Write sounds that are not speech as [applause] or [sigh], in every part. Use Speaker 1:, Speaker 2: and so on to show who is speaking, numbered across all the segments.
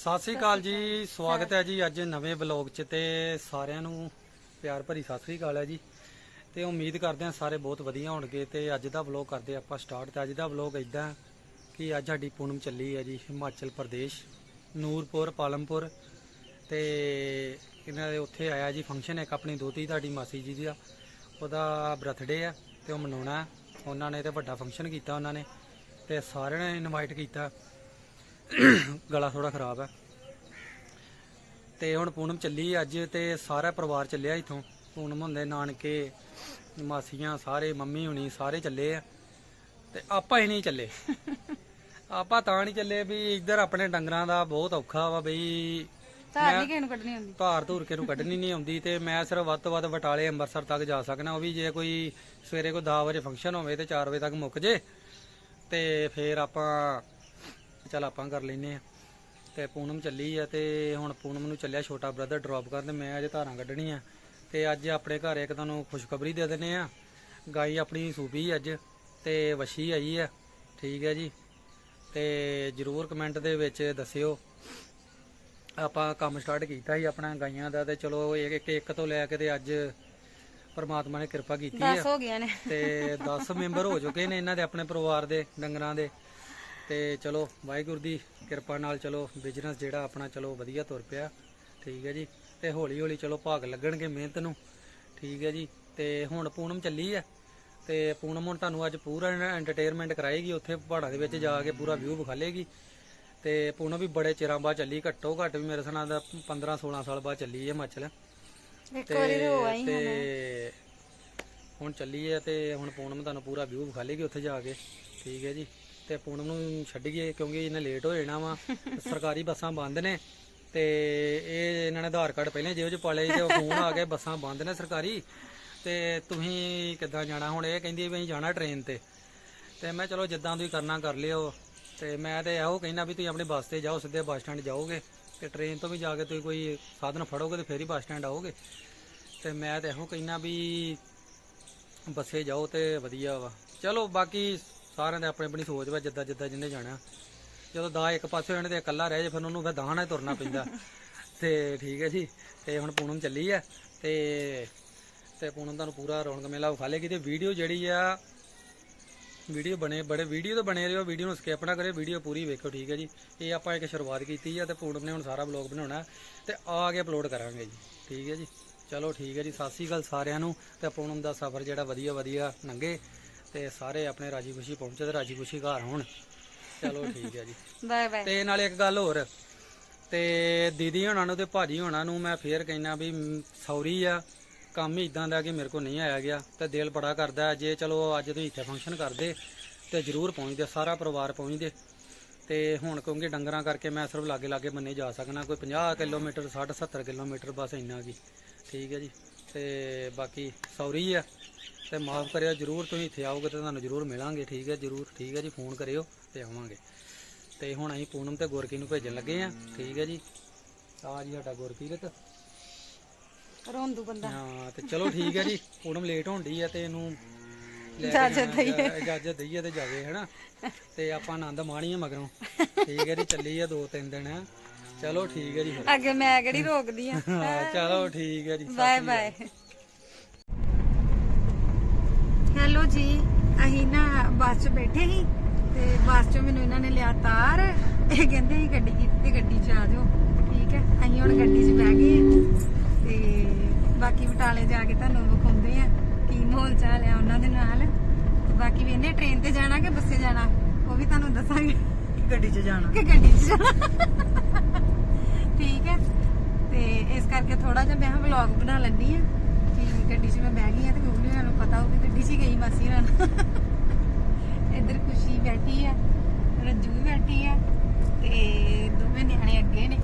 Speaker 1: ਸਤਿ ਸ੍ਰੀ ਅਕਾਲ ਜੀ ਸਵਾਗਤ ਹੈ ਜੀ ਅੱਜ ਨਵੇਂ ਬਲੌਗ 'ਚ ਤੇ ਸਾਰਿਆਂ ਨੂੰ ਪਿਆਰ ਭਰੀ ਸਤਿ ਸ੍ਰੀ ਅਕਾਲ ਹੈ ਜੀ। ਤੇ ਉਮੀਦ ਕਰਦੇ ਹਾਂ ਸਾਰੇ ਬਹੁਤ ਵਧੀਆ ਹੋਣਗੇ ਤੇ ਅੱਜ ਦਾ ਬਲੌਗ ਕਰਦੇ ਆਪਾਂ ਸਟਾਰਟ ਤੇ ਅੱਜ ਦਾ ਬਲੌਗ ਇਦਾਂ ਕਿ ਅੱਜ ਸਾਡੀ ਪੂਨਮ ਚੱਲੀ ਹੈ ਜੀ ਹਿਮਾਚਲ ਪ੍ਰਦੇਸ਼ ਨੂਰਪੁਰ ਪਾਲਮਪੁਰ ਤੇ ਇਹਨਾਂ ਦੇ ਉੱਥੇ ਆਇਆ ਜੀ ਫੰਕਸ਼ਨ ਇੱਕ ਆਪਣੀ ਦੋਤੀ ਤੁਹਾਡੀ ਮਾਸੀ ਜੀ ਦਾ ਉਹਦਾ ਬਰਥਡੇ ਆ ਤੇ ਉਹ ਮਨਾਉਣਾ। ਉਹਨਾਂ ਨੇ ਤੇ ਵੱਡਾ ਫੰਕਸ਼ਨ ਕੀਤਾ ਉਹਨਾਂ ਨੇ ਤੇ ਸਾਰਿਆਂ ਨੇ ਇਨਵਾਈਟ ਕੀਤਾ। ਗਲਾ ਥੋੜਾ ਖਰਾਬ ਹੈ। ਤੇ ਹੁਣ ਪੂਨਮ ਚੱਲੀ ਅੱਜ ਤੇ ਸਾਰਾ ਪਰਿਵਾਰ ਚੱਲਿਆ ਇਥੋਂ। ਪੂਨਮ ਹੁੰਦੇ ਨਾਨਕੇ ਮਾਸੀਆਂ ਸਾਰੇ ਮੰਮੀ ਹੁਣੀ ਸਾਰੇ ਚੱਲੇ ਆ। ਤੇ ਆਪਾਂ ਹੀ ਨਹੀਂ ਚੱਲੇ। ਆਪਾਂ ਤਾਂ ਨਹੀਂ ਚੱਲੇ ਵੀ ਇੱਧਰ ਆਪਣੇ ਡੰਗਰਾਂ ਦਾ ਬਹੁਤ ਔਖਾ ਵਾ ਬਈ।
Speaker 2: ਧਾਰ ਨਹੀਂ ਕਿਸੇ ਨੂੰ ਕੱਢਣੀ ਹੁੰਦੀ।
Speaker 1: ਧਾਰ ਧੂਰ ਕੇ ਨੂੰ ਕੱਢਣੀ ਨਹੀਂ ਆਉਂਦੀ ਤੇ ਮੈਂ ਸਿਰਫ ਵੱਧ ਤੋਂ ਵੱਧ ਬਟਾਲੇ ਅੰਮ੍ਰਿਤਸਰ ਤੱਕ ਜਾ ਸਕਣਾ ਉਹ ਵੀ ਜੇ ਕੋਈ ਸਵੇਰੇ ਕੋਈ 10 ਵਜੇ ਫੰਕਸ਼ਨ ਹੋਵੇ ਤੇ 4 ਵਜੇ ਤੱਕ ਮੁੱਕ ਜੇ। ਤੇ ਫੇਰ ਆਪਾਂ ਚੱਲ ਆਪਾਂ ਕਰ ਲੈਨੇ ਆ। ਤੇ ਪੂਨਮ ਚੱਲੀ ਆ ਤੇ ਹੁਣ ਪੂਨਮ ਨੂੰ ਚੱਲਿਆ ਛੋਟਾ ਬ੍ਰਦਰ ਡ੍ਰੌਪ ਕਰਨ। ਮੈਂ ਅਜੇ ਧਾਰਾਂ ਕੱਢਣੀਆਂ ਤੇ ਅੱਜ ਆਪਣੇ ਘਰ ਇੱਕ ਤੁਹਾਨੂੰ ਖੁਸ਼ਖਬਰੀ ਦੇ ਦਿੰਨੇ ਆ। ਗਾਈ ਆਪਣੀ ਸੂਪੀ ਅੱਜ। ਤੇ ਵਸ਼ੀ ਆਈ ਆ। ਠੀਕ ਹੈ ਜੀ। ਤੇ ਜਰੂਰ ਕਮੈਂਟ ਦੇ ਵਿੱਚ ਦੱਸਿਓ। ਆਪਾਂ ਕੰਮ ਸਟਾਰਟ ਕੀਤਾ ਸੀ ਆਪਣਾ ਗਾਈਆਂ ਦਾ ਤੇ ਚਲੋ ਇੱਕ ਇੱਕ- ਇੱਕ ਤੋਂ ਲੈ ਕੇ ਤੇ ਅੱਜ ਪਰਮਾਤਮਾ ਨੇ ਕਿਰਪਾ ਕੀਤੀ
Speaker 2: 10 ਹੋ ਗਈਆਂ ਨੇ।
Speaker 1: ਤੇ 10 ਮੈਂਬਰ ਹੋ ਚੁੱਕੇ ਨੇ ਇਹਨਾਂ ਦੇ ਆਪਣੇ ਪਰਿਵਾਰ ਦੇ ਡੰਗਰਾਂ ਦੇ। ਤੇ ਚਲੋ ਵਾਹਿਗੁਰੂ ਦੀ ਕਿਰਪਾ ਨਾਲ ਚਲੋ ਬਿਜ਼ਨਸ ਜਿਹੜਾ ਆਪਣਾ ਚਲੋ ਵਧੀਆ ਤੁਰ ਪਿਆ। ਠੀਕ ਹੈ ਜੀ। ਤੇ ਹੌਲੀ ਹੌਲੀ ਚਲੋ ਭਾਗ ਲੱਗਣਗੇ ਮਿਹਨਤ ਨੂੰ। ਠੀਕ ਹੈ ਜੀ। ਤੇ ਹੁਣ ਪੂਨਮ ਚੱਲੀ ਆ। ਤੇ ਪੂਨਮ ਹੁਣ ਤੁਹਾਨੂੰ ਅੱਜ ਪੂਰਾ ਐਂਟਰਟੇਨਮੈਂਟ ਕਰਾਏਗੀ। ਉੱਥੇ ਪਹਾੜਾਂ ਦੇ ਵਿੱਚ ਜਾ ਕੇ ਪੂਰਾ ਵਿਊ ਵਿਖਾਲੇਗੀ। ਤੇ ਪੂਨਮ ਵੀ ਬੜੇ ਚਿਰਾਂ ਬਾਅਦ ਚੱਲੀ। ਘੱਟੋ ਘੱਟ ਵੀ ਮੇਰੇ ਸੁਣਾ ਦਾ 15 16 ਸਾਲ ਬਾਅਦ ਚੱਲੀ ਹੈ ਹਿਮਾਚਲ।
Speaker 2: ਤੇ ਹੋ
Speaker 1: ਤੇ ਹੁਣ। ਚੱਲੀ ਹੈ ਤੇ ਹੁਣ ਪੂਨਮ ਤੁਹਾਨੂੰ ਪੂਰਾ ਵਿਊ ਵਿਖਾਲੇਗੀ ਉੱਥੇ ਜਾ ਕੇ। ਠੀਕ ਹੈ ਜੀ। ਤੇ ਪੂਨਮ ਨੂੰ ਛੱਡੀਏ ਕਿਉਂਕਿ ਇਹਨੇ ਲੇਟ ਹੋ ਜਾਣਾ ਵਾ। ਸਰਕਾਰੀ ਬੱਸਾਂ ਬੰਦ ਨੇ ਤੇ ਇਹ ਇਹਨਾਂ ਨੇ ਆਧਾਰ ਕਾਰਡ ਪਹਿਲਾਂ ਜੇਬ 'ਚ ਪਾ ਲਏ ਉਹ ਫੋਨ ਆ ਗਏ ਬੱਸਾਂ ਬੰਦ ਨੇ ਸਰਕਾਰੀ। ਤੇ ਤੁਸੀਂ ਕਿੱਦਾਂ ਜਾਣਾ? ਹੁਣ ਇਹ ਕਹਿੰਦੀ ਵੀ ਅਸੀਂ ਜਾਣਾ ਟ੍ਰੇਨ ਤੇ। ਤੇ ਮੈਂ ਚਲੋ ਜਿੱਦਾਂ ਤੁਸੀਂ ਕਰਨਾ ਕਰ ਲਿਓ। ਤੇ ਮੈਂ ਤੇ ਇਹੋ ਕਹਿੰਦਾ ਵੀ ਤੁਸੀਂ ਆਪਣੀ ਬੱਸ ਤੇ ਜਾਓ, ਸਿੱਧੇ ਬੱਸ ਸਟੈਂਡ ਜਾਓਗੇ। ਤੇ ਟ੍ਰੇਨ ਤੋਂ ਵੀ ਜਾ ਕੇ ਤੁਸੀਂ ਕੋਈ ਸਾਧਨ ਫੜੋਗੇ ਤੇ ਫੇਰ ਹੀ ਬੱਸ ਸਟੈਂਡ ਆਓਗੇ। ਤੇ ਮੈਂ ਤੇ ਇਹੋ ਕਹਿੰਦਾ ਵੀ ਬੱਸੇ ਜਾਓ ਤੇ ਵਧੀਆ ਵਾ। ਚਲੋ ਬਾਕੀ ਸਾਰਿਆਂ ਦੇ ਆਪਣੇ ਆਪਣੀ ਸੋਚ ਵਾ ਜਿੱਦਾਂ ਜਿੱਦਾਂ ਜਿੰਨੇ ਜਾਣਾ। ਜਦੋਂ ਦਾ ਇੱਕ ਪਾਸੇ ਹੋ ਜਾਣੇ ਤੇ ਇਕੱਲਾ ਰਹਿ ਜੇ ਫਿਰ ਉਹਨੂੰ ਫਿਰ ਦਾਣਾ ਹੀ ਤੁਰਨਾ ਪੈਂਦਾ। [laughs] ਤੇ ਠੀਕ ਹੈ ਜੀ। ਤੇ ਹੁਣ ਪੂਨਮ ਚੱਲੀ ਆ। ਤੇ ਤੇ ਪੂਨਮ ਤੁਹਾਨੂੰ ਪੂਰਾ ਰੌਣਕ ਮੇਲਾ ਵਿਖਾਲੇਗੀ ਤੇ ਵੀਡੀਓ ਜਿਹੜੀ ਆ ਵੀਡੀਓ ਬਣੇ ਬੜੇ ਵੀਡੀਓ ਤਾਂ ਬਣੇ ਰਹੋ। ਵੀਡੀਓ ਨੂੰ ਸਕਿਪ ਨਾ ਕਰਿਓ ਵੀਡੀਓ ਪੂਰੀ ਵੇਖੋ ਠੀਕ ਹੈ ਜੀ। ਇਹ ਆਪਾਂ ਇੱਕ ਸ਼ੁਰੂਆਤ ਕੀਤੀ ਆ ਤੇ ਪੂਨਮ ਨੇ ਹੁਣ ਸਾਰਾ ਬਲੌਗ ਬਣਾਉਣਾ। ਤੇ ਆ ਕੇ ਅਪਲੋਡ ਕਰਾਂਗੇ ਜੀ। ਠੀਕ ਹੈ ਜੀ। ਚਲੋ ਠੀਕ ਹੈ ਜੀ। ਸਤਿ ਸ੍ਰੀ ਅਕਾਲ ਸਾਰਿਆਂ ਨੂੰ। ਤੇ ਪੂਨਮ ਦਾ ਸਫ਼ਰ ਜਿਹੜਾ ਵਧੀਆ ਵਧੀਆ ਲੰਘੇ ਤੇ ਸਾਰੇ ਆਪਣੇ ਰਾਜੀ ਖੁਸ਼ੀ ਪਹੁੰਚੇ ਤੇ ਰਾਜੀ ਖੁਸ਼ੀ ਘਰ ਹੋਣ। ਚਲੋ ਠੀਕ ਹੈ ਜੀ।
Speaker 2: Bye bye.
Speaker 1: ਤੇ ਨਾਲ ਇੱਕ ਗੱਲ ਹੋਰ ਤੇ ਦੀਦੀ ਹੋਣਾ ਨੂੰ ਤੇ ਭਾਜੀ ਹੋਣਾ ਨੂੰ ਮੈਂ ਫੇਰ ਕਹਿਣਾ ਵੀ ਸੌਰੀ ਆ ਕੰਮ ਹੀ ਇਦਾਂ ਦਾ ਕਿ ਮੇਰੇ ਕੋਲ ਨਹੀਂ ਆਇਆ ਗਿਆ ਤੇ ਦਿਲ ਬੜਾ ਕਰਦਾ। ਜੇ ਚਲੋ ਅੱਜ ਤੁਸੀਂ ਇੱਥੇ ਫੰਕਸ਼ਨ ਕਰਦੇ ਤੇ ਜ਼ਰੂਰ ਪਹੁੰਚਦੇ ਸਾਰਾ ਪਰਿਵਾਰ ਪਹੁੰਚਦੇ। ਤੇ ਹੁਣ ਕਿਉਂਕਿ ਡੰਗਰਾਂ ਕਰਕੇ ਮੈਂ ਸਿਰਫ ਲਾਗੇ ਲਾਗੇ ਬੰਨੇ ਜਾ ਸਕਣਾ ਕੋਈ 50 ਕਿਲੋਮੀਟਰ 60 70 ਕਿਲੋਮੀਟਰ ਬਸ ਇੰਨਾ ਕੀ। ਠੀਕ ਹੈ ਜੀ। ਤੇ ਬਾਕੀ ਸੌਰੀ ਆ। ਤੇ ਮਾਫ ਕਰਿਓ ਜਰੂਰ ਤੁਸੀਂ ਇੱਥੇ ਆਓਗੇ ਤੇ ਤੁਹਾਨੂੰ ਜਰੂਰ ਮਿਲਾਂਗੇ ਠੀਕ ਹੈ ਜਰੂਰ ਠੀਕ ਹੈ ਜੀ ਫੋਨ ਕਰਿਓ ਤੇ ਆਵਾਂਗੇ। ਤੇ ਹੁਣ ਅਸੀਂ ਪੂਨਮ ਤੇ ਗੁਰਕੀ ਨੂੰ ਭੇਜਣ ਲੱਗੇ ਆ ਠੀਕ ਹੈ ਜੀ। ਆ ਜੀ ਸਾਡਾ ਗੁਰਕੀਰਤ
Speaker 2: ਰੋਂਦੂ ਬੰਦਾ।
Speaker 1: ਹਾਂ ਤੇ ਚਲੋ ਠੀਕ ਹੈ ਜੀ ਪੂਨਮ ਲੇਟ ਹੋਣ ਆ ਤੇ ਇਹਨੂੰ
Speaker 2: ਇਜਾਜ਼ਤ
Speaker 1: ਜਾਣਾ, ਇਜਾਜ਼ਤ ਦਈਏ ਤੇ ਜਾਵੇ ਹੈਨਾ। ਤੇ ਆਪਾਂ ਆਨੰਦ ਮਾਣੀਏ ਮਗਰੋਂ। ਠੀਕ ਹੈ ਜੀ ਚੱਲੀ ਆ ਦੋ ਤਿੰਨ ਦਿਨ। ਚਲੋ ਠੀਕ ਹੈ ਜੀ
Speaker 2: ਅੱਗੇ ਮੈਂ ਕਿਹੜੀ ਰੋਕਦੀ ਆ
Speaker 1: ਚਲੋ ਠੀਕ ਹੈ ਜੀ
Speaker 2: ਬਾਏ ਬਾਏ। ਹੈਲੋ ਜੀ ਅਸੀਂ ਨਾ ਬੱਸ 'ਚ ਬੈਠੇ ਸੀ ਤੇ ਬੱਸ 'ਚ ਮੈਨੂੰ ਇਹਨਾਂ ਨੇ ਲਿਆ ਤਾਰ। ਇਹ ਕਹਿੰਦੇ ਸੀ ਗੱਡੀ ਕੀਤੀ ਗੱਡੀ 'ਚ ਆ ਜਾਓ। ਠੀਕ ਹੈ ਅਸੀਂ ਹੁਣ ਗੱਡੀ 'ਚ ਬਹਿ ਗਏ ਤੇ ਬਾਕੀ ਬਟਾਲੇ ਜਾ ਕੇ ਤੁਹਾਨੂੰ ਵਿਖਾਉਂਦੇ ਆ ਕੀ ਮਾਹੌਲ ਚਾਲ ਆ ਉਹਨਾਂ ਦੇ ਨਾਲ। ਬਾਕੀ ਵੀ ਇਹਨੇ ਟ੍ਰੇਨ ਤੇ ਜਾਣਾ ਕਿ ਬੱਸੇ ਜਾਣਾ? ਉਹ ਵੀ ਤੁਹਾਨੂੰ ਦੱਸਾਂਗੇ।
Speaker 1: ਗੱਡੀ 'ਚ ਜਾਣਾ?
Speaker 2: ਕਿ ਗੱਡੀ 'ਚ ਜਾਣਾ। ਠੀਕ ਹੈ ਤੇ ਇਸ ਕਰਕੇ ਥੋੜਾ ਜਿਹਾ ਮੈਂ ਵਲੌਗ ਬਣਾ ਲੈਂਦੀ ਆ ਕਿ ਗੱਡੀ 'ਚ ਮੈਂ ਬਹਿ ਗਈ ਆ ਤੇ ਗੁਗਲੀ ਹੋਣਾ ਨੂੰ ਪਤਾ ਹੋਊ ਕਿ ਗੱਡੀ 'ਚ ਗਈ ਮਾਸੀ ਹੋਣਾ ਨੂੰ ਇੱਧਰ ਖੁਸ਼ੀ ਬੈਠੀ ਆ, ਰੱਜੂ ਵੀ ਬੈਠੀ ਆ ਤੇ ਦੋਵੇਂ ਨਿਆਣੇ ਅੱਗੇ ਨੇ।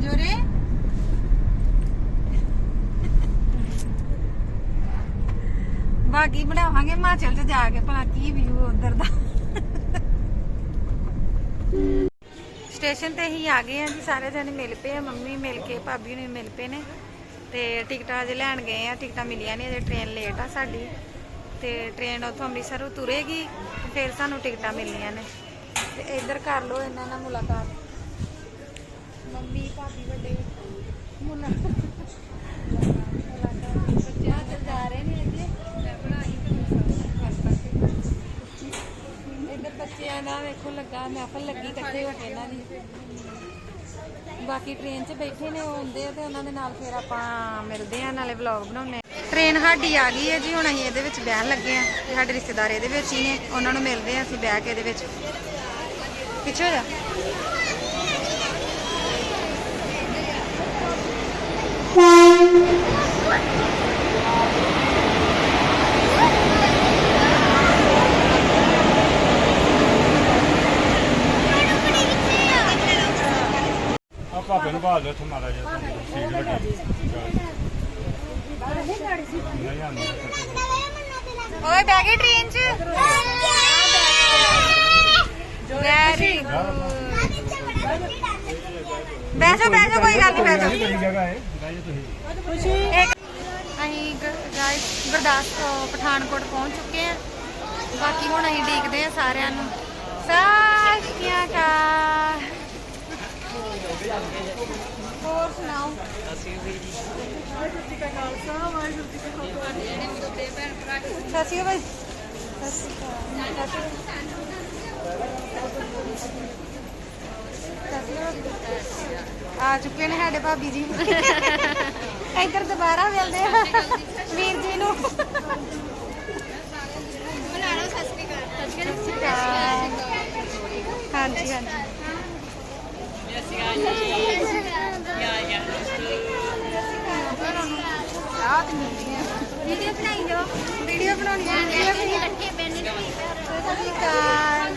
Speaker 2: ਜੋਰੇ? ਬਾਕੀ ਬਣਾਵਾਂਗੇ ਹਿਮਾਚਲ ਚ ਜਾ ਕੇ, ਭਲਾ ਕੀ ਵਿਊ ਉਧਰ ਦਾ। ਸਟੇਸ਼ਨ ਤੇ ਹੀ ਆ ਗਏ ਆ ਜੀ, ਸਾਰੇ ਜਣੇ ਮਿਲ ਪਏ ਆ, ਮੰਮੀ ਮਿਲ ਕੇ, ਭਾਬੀ ਨੂੰ ਮਿਲ ਪਏ ਨੇ। ਤੇ ਟਿਕਟਾਂ ਅਜੇ ਲੈਣ ਗਏ ਆ, ਟਿਕਟਾਂ ਮਿਲੀਆਂ ਨਹੀਂ ਅਜੇ ਟ੍ਰੇਨ ਲੇਟ ਆ ਸਾਡੀ। ਤੇ ਟ੍ਰੇਨ ਉੱਥੋਂ ਅੰਮ੍ਰਿਤਸਰੋਂ ਤੁਰੇਗੀ, ਫਿਰ ਸਾਨੂੰ ਟਿਕਟਾਂ ਮਿਲਣੀਆਂ ਨੇ। ਤੇ ਇੱਧਰ ਕਰ ਲਓ ਇਹਨਾਂ ਨਾਲ ਮੁਲਾਕਾਤ। ਮੰਮੀ, ਭਾਬੀ ਵੱਡੇ ਮੁੰਨਾ। ਜਾ ਰਹੇ ਨੇ ਅੱਗੇ ਬੱਚਿਆਂ ਦਾ ਵੇਖੋ ਲੱਗਾ ਮਹਿਫਲ ਲੱਗੀ ਇਕੱਠੇ ਹੋ ਕੇ ਇਹਨਾਂ ਦੀ। ਬਾਕੀ ਟ੍ਰੇਨ 'ਚ ਬੈਠੇ ਨੇ, ਉਹ ਹੁੰਦੇ ਆ ਤੇ ਉਹਨਾਂ ਦੇ ਨਾਲ ਫਿਰ ਆਪਾਂ ਮਿਲਦੇ ਆ, ਨਾਲੇ ਵਲੌਗ ਬਣਾਉਣੇ ਟ੍ਰੇਨ ਸਾਡੀ ਆ ਗਈ ਹੈ ਜੀ, ਹੁਣ ਅਸੀਂ ਇਹਦੇ ਵਿੱਚ ਬਹਿਣ ਲੱਗੇ ਆ, ਤੇ ਸਾਡੇ ਰਿਸ਼ਤੇਦਾਰ ਇਹਦੇ ਵਿੱਚ ਹੀ ਨੇ, ਉਹਨਾਂ ਨੂੰ ਮਿਲਦੇ ਆ, ਅਸੀਂ ਬਹਿ ਕੇ ਇਹਦੇ ਵਿੱਚ। ਪਿੱਛੇ ਹੋ ਜਾ।
Speaker 3: ਆ ਭਾਪੇ ਨੂੰ ਬਾਹਰ ਦੇ ਮਾਰਾ ਜਿਹਾ ਸੀਟ ਵੱਡੀ ਨਹੀਂ ਆਉਂਦੀ
Speaker 2: ਓਏ ਬਹਿ ਗਏ ਟ੍ਰੇਨ 'ਚ। ਵੈਰੀ ਬਹਿ ਜਾ ਬਹਿ ਜਾ, ਕੋਈ ਗੱਲ ਨਹੀਂ ਬਹਿ ਜਾ।
Speaker 3: ਕਿਹੜੀ ਜਗ੍ਹਾ ਹੈ ਬਤਾਈਏ ਤੁਸੀਂ
Speaker 2: ਇੱਕ ਅਸੀਂ ਗਾਇਸ ਗੁਰਦਾਸਪੁਰ, ਪਠਾਨਕੋਟ ਪਹੁੰਚ ਚੁੱਕੇ ਹਾਂ। ਬਾਕੀ ਹੁਣ ਅਸੀਂ ਡੀਕਦੇ ਹਾਂ ਸਾਰਿਆਂ ਨੂੰ। ਸਤਿ ਸ਼੍ਰੀ ਹੋਰ ਸੁਣਾਓ? ਸਤਿ ਸ਼੍ਰੀ ਅਕਾਲ ਸਤਿ ਸ਼੍ਰੀ ਅਕਾਲ ਸਤਿ ਸ਼੍ਰੀ ਅਕਾਲ ਆ ਚੁੱਕੇ ਨੇ ਸਾਡੇ ਭਾਬੀ ਜੀ। ਇੱਧਰ ਦੁਬਾਰਾ ਮਿਲਦੇ ਆ। ਵੀਰ ਜੀ ਨੂੰ। ਬਣਾ ਲਓ ਸਤਿ ਸ਼੍ਰੀ ਅਕਾਲ। ਸਤਿ ਸ਼੍ਰੀ ਅਕਾਲ ਹਾਂਜੀ ਹਾਂਜੀ ਵੀਡੀਓ ਬਣਾਈ ਜੋ ਵੀਡੀਓ ਬਣਾਉਣੀ ਹੈ ਵੀਡੀਓ ਇਕੱਠੇ ਬੈਠੇ ਸਤਿ ਸ਼੍ਰੀ ਅਕਾਲ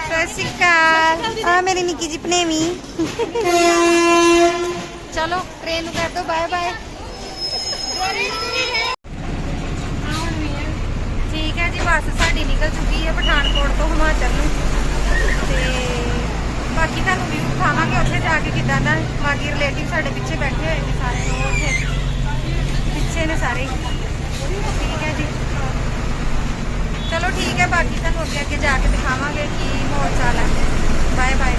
Speaker 2: ਸਤਿ ਸ਼੍ਰੀ ਅਕਾਲ ਆ ਮੇਰੀ ਨਿੱਕੀ ਜੀ ਭਨੇਵੀ ਚਲੋ ਟ੍ਰੇਨ ਨੂੰ ਕਰ ਦੋ ਬਾਏ ਬਾਏ ਠੀਕ ਹੈ ਜੀ, ਬੱਸ ਸਾਡੀ ਨਿਕਲ ਚੁੱਕੀ ਹੈ ਪਠਾਨਕੋਟ ਤੋਂ ਹਿਮਾਚਲ ਨੂੰ। ਤੇ ਬਾਕੀ ਤੁਹਾਨੂੰ ਵੀ ਦਿਖਾਵਾਂਗੇ ਉੱਥੇ ਜਾ ਕੇ ਕਿੱਦਾਂ ਦਾ ਬਾਕੀ ਰਿਲੇਟਿਵ ਸਾਡੇ ਪਿੱਛੇ ਬੈਠੇ ਹੋਏ ਨੇ ਸਾਰੇ, ਉਹ ਉੱਥੇ ਪਿੱਛੇ ਨੇ ਸਾਰੇ। ਠੀਕ ਹੈ ਜੀ। ਚਲੋ ਠੀਕ ਹੈ, ਬਾਕੀ ਤੁਹਾਨੂੰ ਅੱਗੇ ਅੱਗੇ ਜਾ ਕੇ ਦਿਖਾਵਾਂਗੇ ਕੀ ਮਾਹੌਲ ਚਾਲ ਹੈ। ਬਾਏ ਬਾਏ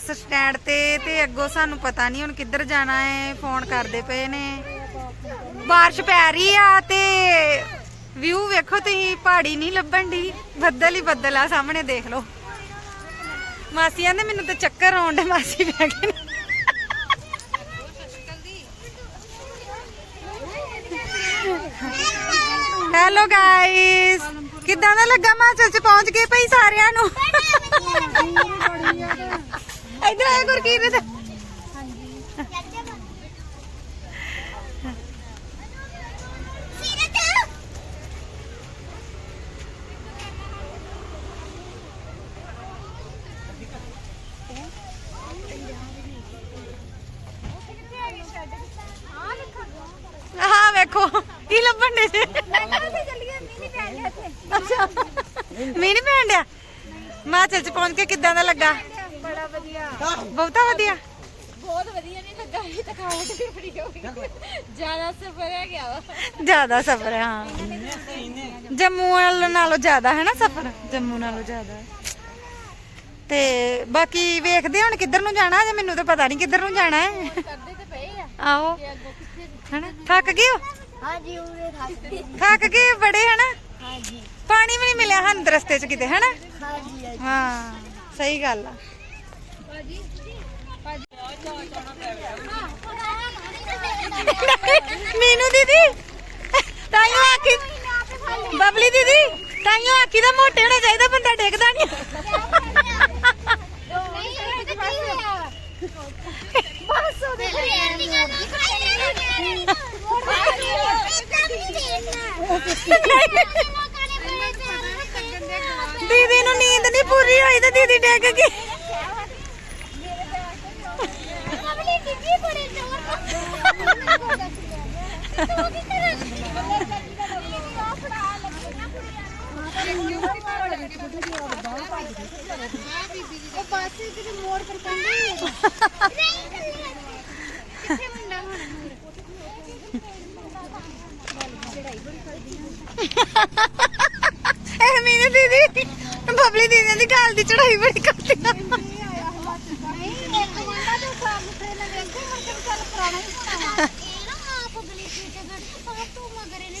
Speaker 2: ਬੱਸ ਸਟੈਂਡ ਤੇ ਤੇ ਅੱਗੋਂ ਸਾਨੂੰ ਪਤਾ ਨਹੀਂ ਹੁਣ ਕਿੱਧਰ ਜਾਣਾ ਏ ਫੋਨ ਕਰਦੇ ਪਏ ਨੇ। ਬਾਰਿਸ਼ ਪੈ ਰਹੀ ਆ ਤੇ ਵਿਊ ਵੇਖੋ ਤੁਸੀਂ, ਪਹਾੜੀ ਨਹੀਂ ਲੱਭਣ ਦੀ ਬੱਦਲ ਹੀ ਬੱਦਲ ਆ, ਸਾਹਮਣੇ ਦੇਖ ਲਓ। ਮਾਸੀ ਕਹਿੰਦੇ ਮੈਨੂੰ ਤਾਂ ਚੱਕਰ ਆਉਣ ਦੇ ਮਾਸੀ ਬਹਿ ਗਏ ਹੈਲੋ ਗਾਇਸ ਕਿੱਦਾਂ ਦਾ ਲੱਗਾ ਹਿਮਾਚਲ ਚ ਪਹੁੰਚ ਗਏ ਭਈ ਸਾਰਿਆਂ ਨੂੰ? ਇਧਰ ਆਇਆ ਗੁਰਕੀਰਤ। ਹਾਂ ਵੇਖੋ, ਕੀ ਲੱਭਣ ਦੇ ਜੇ ਅੱਛਾ। ਮੀਂਹ ਨਹੀਂ ਪੈਣ ਡਿਆ? ਹਿਮਾਚਲ ਚ ਪਹੁੰਚ ਕੇ ਕਿੱਦਾਂ ਦਾ ਲੱਗਾ? ਬਹੁਤਾ ਵਧੀਆ।
Speaker 4: ਬਹੁਤ ਵਧੀਆ ਨਹੀਂ ਲੱਗਾ ਇਹ ਥਕਾਵਟ ਵੀ ਬੜੀ ਹੋ ਗਈ। ਜ਼ਿਆਦਾ ਸਫਰ ਹੈ ਗਿਆ ਵਾ।
Speaker 2: ਜ਼ਿਆਦਾ ਸਫ਼ਰ ਹੈ। ਹਾਂ ਜੰਮੂ ਵੱਲ ਨਾਲੋਂ ਜ਼ਿਆਦਾ ਹੈ ਨਾ ਸਫ਼ਰ? ਜੰਮੂ ਨਾਲੋਂ ਜ਼ਿਆਦਾ। ਤੇ ਬਾਕੀ ਵੇਖਦੇ ਹੁਣ ਕਿੱਧਰ ਨੂੰ ਜਾਣਾ ਜੇ ਮੈਨੂੰ ਤਾਂ ਪਤਾ ਨਹੀਂ ਕਿੱਧਰ ਨੂੰ ਜਾਣਾ ਹੈ।
Speaker 4: ਕਰਦੇ ਤੇ ਪਏ ਆ।
Speaker 2: ਆਓ
Speaker 4: ਤੇ ਅੱਗੋਂ ਕਿੱਥੇ
Speaker 2: ਹਨਾ ਥੱਕ ਗਏ ਹੋ?
Speaker 4: ਹਾਂਜੀ ਉਰੇ ਥੱਕਦੇ
Speaker 2: ਥੱਕ ਗਏ ਬੜੇ ਹਨਾ
Speaker 4: ਹਾਂਜੀ।
Speaker 2: ਪਾਣੀ ਵੀ ਨਹੀਂ ਮਿਲਿਆ ਸਾਨੂੰ ਤਾਂ ਰਸਤੇ 'ਚ ਕਿਤੇ ਹਨਾ
Speaker 4: ਹਾਂਜੀ।
Speaker 2: ਹਾਂ ਸਹੀ ਗੱਲ ਆ। ਮੀਨੂ ਦੀਦੀ ਤਾਈਓ ਆਖੀ ਬਬਲੀ ਦੀਦੀ ਤਾਈਓ ਆਖੀ ਦਾ ਮੋਟੇ ਹੋਣਾ ਚਾਹੀਦਾ ਬੰਦਾ ਡਿੱਗਦਾ ਨਹੀਂ
Speaker 4: ਬਸ ਉਹਦੇ
Speaker 2: ਦੀਦੀ ਨੂੰ ਨੀਂਦ ਨਹੀਂ ਪੂਰੀ ਹੋਈ ਤੇ ਦੀਦੀ ਡਿੱਗ ਗਈ
Speaker 4: ਬਸ ਕਿਤੇ ਮੋੜ ਪਰ ਕੰਢੇ ਕਿੱਥੇ ਮੁੰਡਾ ਹੋਣਾ
Speaker 2: ਇਹ ਮੀਨੂ ਦੀਦੀ ਬਬਲੀ ਦੀਦੀ ਦੀ ਗੱਲ ਦੀ ਚੜਾਈ ਬੜੀ ਕਰਦੀ ਆ
Speaker 4: ਨਹੀਂ ਇੱਕ ਮੁੰਡਾ ਤੇ ਸਾਰ ਨੂੰ ਨਾ ਵੇਖਦੇ ਮੁੜ ਕੇ ਚੱਲ ਪੁਰਾਣਾ ਹੀ ਹੋਣਾ ਇਹ ਨਾ ਆਪ ਅਗਲੀ ਚੀਜ਼ ਤੇ ਗੱਡੀ ਪਰ ਤੂੰ ਮਗਰ ਇਹਨੇ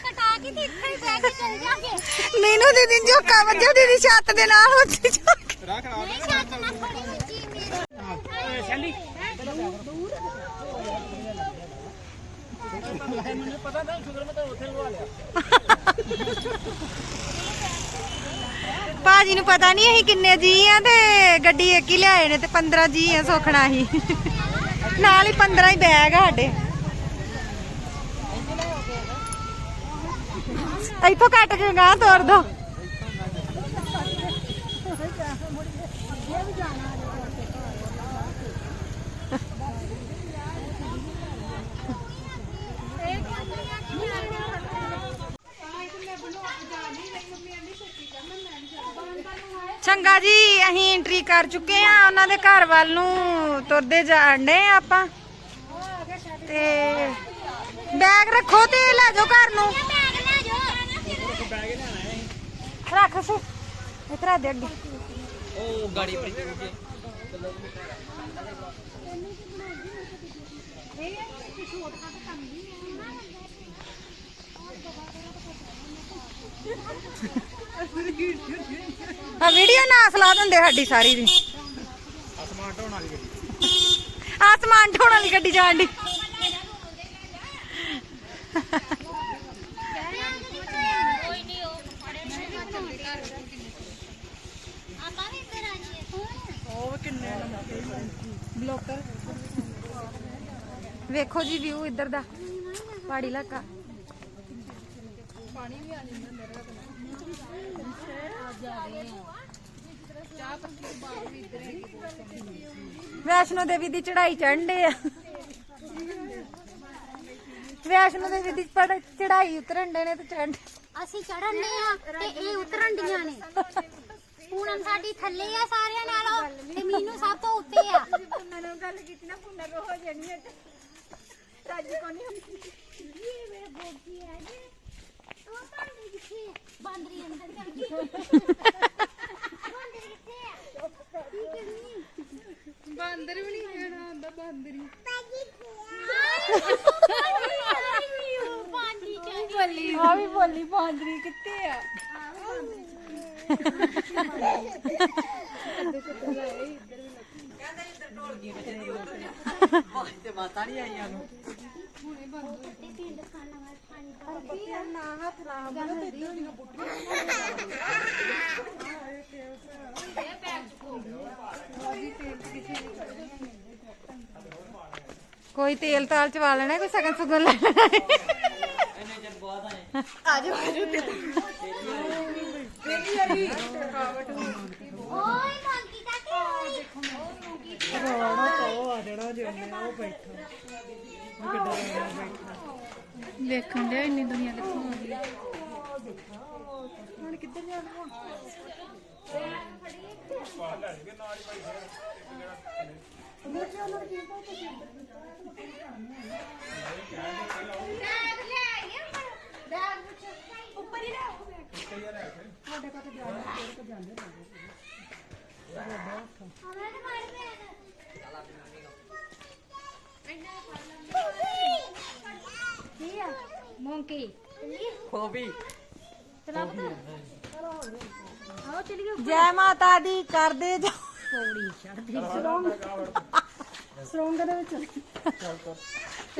Speaker 4: ਕਟਾ ਕੇ ਤੇ ਇੱਥੇ ਹੀ ਬਹਿ ਕੇ ਚੱਲ ਜਾਗੇ
Speaker 2: ਮੀਨੂ ਦੀਦੀ ਨੂੰ ਝੋਕਾ ਵੱਜਿਆ, ਦੀਦੀ ਛੱਤ ਦੇ ਨਾਲ ਉੱਚੀ ਝੋਕ।
Speaker 4: ਨਹੀਂ ਛੱਤ ਨਾ ਖੜੀ ਉੱਚੀ ਮੇਰੇ ਸ਼ੈਲੀ
Speaker 2: ਭਾਜੀ ਨੂੰ ਪਤਾ ਨਹੀਂ ਅਸੀਂ ਕਿੰਨੇ ਜੀ ਆ ਤੇ ਗੱਡੀ ਇੱਕ ਹੀ ਲਿਆਏ ਨੇ ਤੇ 15 ਜੀ ਆ ਸੋਖਣਾ ਹੀ। ਨਾਲ ਹੀ 15 ਹੀ ਬੈਗ ਆ ਸਾਡੇ। ਇੱਥੋਂ ਕੱਟ ਕੇ ਗਾਂ ਤੋਰ ਦੋ। ਚੰਗਾ ਜੀ, ਅਸੀਂ ਐਂਟਰੀ ਕਰ ਚੁੱਕੇ ਆ ਉਹਨਾਂ ਦੇ ਘਰ ਵੱਲ ਨੂੰ ਤੁਰਦੇ ਜਾਣਦੇ ਆ ਆਪਾਂ। ਤੇ ਬੈਗ ਰੱਖੋ ਤੇ ਲੈ ਜਾਓ ਘਰ ਨੂੰ
Speaker 4: ਬੈਗ ਲੈ ਜਾਓ
Speaker 2: ਰੱਖ ਸੀ ਇਤਰਾ ਦੇ ਅੱਗੇ
Speaker 1: ਉਹ ਗਾੜੀ ਬੜੀ
Speaker 2: ਆ ਵੀਡੀਓ ਨਾ ਸਲਾ ਦਿੰਦੇ ਸਾਡੀ ਸਾਰੀ ਦੀ
Speaker 3: ਅਸਮਾਨ ਢੋਣ ਵਾਲੀ ਗੱਡੀ
Speaker 2: ਆਸਮਾਨ ਢੋਣ ਵਾਲੀ ਗੱਡੀ ਜਾਣ ਦੀ
Speaker 4: ਕੋਈ ਨਹੀਂ ਉਹ ਆਪਾਂ ਵੀ ਇੱਧਰ ਆ ਜਾਈਏ
Speaker 2: ਵੇਖੋ ਜੀ ਵਿਊ ਇੱਧਰ ਦਾ ਪਹਾੜੀ ਇਲਾਕਾ। ਵੈਸ਼ਨੋ ਦੇਵੀ ਦੀ ਚੜਾਈ ਚੜ੍ਹਦੇ ਆ। ਵੈਸ਼ਨੋ ਦੇਵੀ ਦੀ ਚੜਾਈ ਉਤਰਨ ਦੇ ਨੇ ਤੇ ਚੜ੍ਹਨ
Speaker 4: ਅਸੀਂ ਚੜਨ ਦੇ ਆ ਤੇ ਇਹ ਉਤਰਨ ਡੀਆਂ ਨੇ। ਪੂਨਮ ਸਾਡੀ ਥੱਲੇ ਆ ਸਾਰਿਆਂ ਨਾਲੋਂ ਤੇ ਮੀਨੂ ਸਭ ਤੋਂ ਉੱਤੇ ਆ।
Speaker 2: ਮੈਨੂੰ ਗੱਲ ਕੀਤੀ ਨਾ ਪੁੰਨਾ ਕੋ ਹੋ ਜਾਣੀ ਹੈ ਰਾਜੀ ਕੋ ਨਹੀਂ
Speaker 4: ਇਹ ਮੇਰੇ ਗੋਗੀ ਹੈ ਜੀ। ਉਹ ਬਾਂਦਰੀ ਕਿੱਥੇ ਹੈ? ਬਾਂਦਰੀ ਅੰਦਰ ਚਲ ਗਈ ਬਾਂਦਰੀ ਕਿੱਥੇ ਹੈ ਕੀ ਕਰਨੀ?
Speaker 2: ਬਾਂਦਰ ਵੀ ਨਹੀਂ ਜਾਣਾ ਆਂਦਾ ਬਾਂਦਰੀ।
Speaker 4: ਬਾਂਦਰੀ ਚਲ ਗਈ
Speaker 2: ਆ ਵੀ ਬੋਲੀ ਬਾਂਦਰੀ ਕਿੱਥੇ ਆ
Speaker 4: ਤੇ ਪਿੰਡ ਖਾਣਾ ਵਾ
Speaker 2: ਨਾ ਹੱਥ ਲਾ ਬਣਾ ਤੇ ਦੀਆਂ ਕੋਈ ਤੇਲ ਤਾਲ ਚਵਾ ਲੈਣਾ ਕੋਈ ਸਗਨ ਸੁਗਨ ਲੈ ਲੈਣਾ ਆਜੋ ਆਜੋ
Speaker 4: ਓਏ ਮੰਕੀ ਕਾਕੇ ਓਏ
Speaker 2: ਵੇਖਣ ਦੇ ਇੰਨੀ ਦੁਨੀਆ ਕਿੱਥੋਂ ਆ ਗਈ?
Speaker 4: ਬੈਗ ਮੋਂਕੀ
Speaker 1: ਖੋਬੀ।
Speaker 4: ਆਓ ਚਲੀਏ
Speaker 2: ਜੈ ਮਾਤਾ ਦੀ ਕਰਦੇ ਜਾ।
Speaker 4: ਪੌੜੀ ਚੜਦੀ
Speaker 2: ਸਰੋਂਗ। ਦੇ ਵਿੱਚ।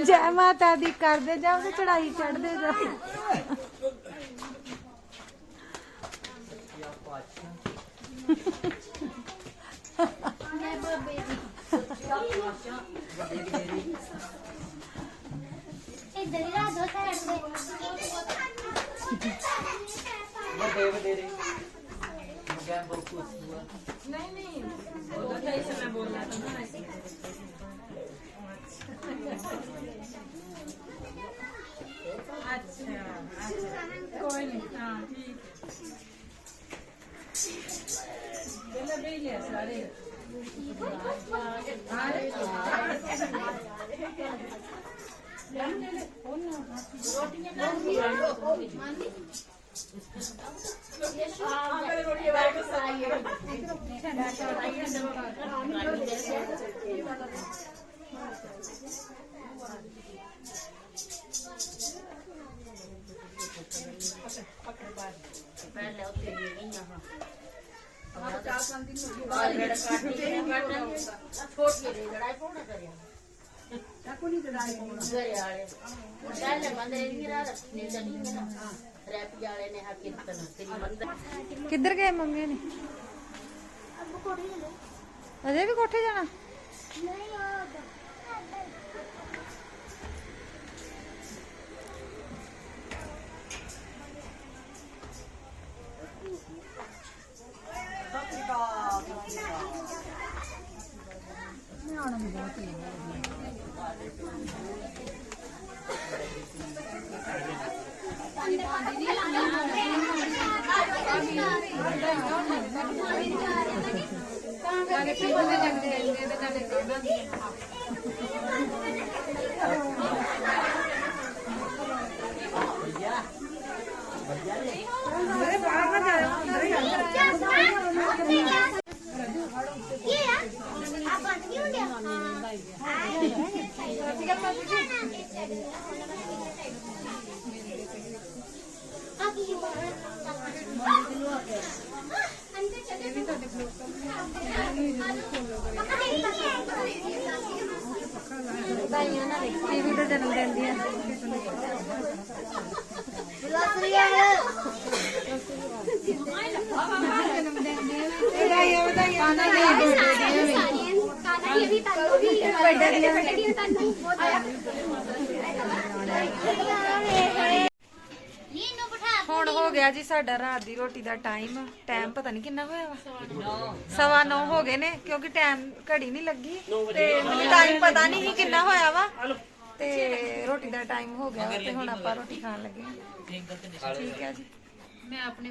Speaker 2: ਜੈ ਮਾਤਾ ਦੀ ਕਰਦੇ ਜਾਓ ਤੇ ਚੜਾਈ ਚੜਦੇ ਜਾਓ।
Speaker 4: ਮੈਂ ਬਾਬੇ ਦੀ ਇੱਧਰ ਹੀ ਲਾ ਦੋ। इधर ही रहा दो साइड पे वो दे दे रही मैं
Speaker 5: क्या बोल कुछ हुआ नहीं नहीं बोला था इसे मैं बोल रहा था ना ऐसे अच्छा अच्छा कोई नहीं हाँ ठीक बेला बेलिया
Speaker 6: सारे
Speaker 7: हाँ કાઢી કાઢી છોટી લડાઈ કોણ કર્યા
Speaker 4: ਸਾਈਡ ਤੇ
Speaker 1: ਵੱਡੇ ਵਡੇਰੇ ਮਗਾਂ ਬਹੁਤ
Speaker 2: ਕਿੱਧਰ ਗਏ ਮੰਮੀ ਨੇ। ਅਜੇ ਵੀ ਕੋਠੇ ਜਾਣਾ?
Speaker 4: ਨਹੀਂ ਆ ਕੀ ਆ ਆ ਬੰਦ ਨਹੀਂ ਹੁੰਦਿਆ ਆ ਕੀ ਅੰਦਰ ਚੱਲੇ ਵੀ ਤੁਹਾਡੇ
Speaker 2: ਟੀਵੀ ਤੇ ਜਨਮ ਦਿਨ ਦੀਆਂ ਵਧਾਈਆਂ ਵਧਾਈਆਂ ਹੁਣ ਹੋ ਗਿਆ ਜੀ ਸਾਡਾ ਰਾਤ ਦੀ ਰੋਟੀ ਦਾ ਟਾਈਮ ਟਾਈਮ ਪਤਾ ਨਹੀਂ ਕਿੰਨਾ ਹੋਇਆ ਵਾ। ਸਵਾ 9 ਹੋ ਗਏ ਨੇ ਕਿਉਂਕਿ ਟਾਈਮ ਘੜੀ ਨਹੀਂ ਲੱਗੀ ਤੇ ਮੈਨੂੰ ਟਾਈਮ ਪਤਾ ਨਹੀਂ ਸੀ ਕਿੰਨਾ ਹੋਇਆ ਵਾ। ਤੇ ਰੋਟੀ ਦਾ ਟਾਈਮ ਹੋ ਗਿਆ ਵਾ ਤੇ ਹੁਣ ਆਪਾਂ ਰੋਟੀ ਖਾਣ ਲੱਗੇ ਹਾਂ। ਠੀਕ ਹੈ ਜੀ। ਮੈਂ ਆਪਣੇ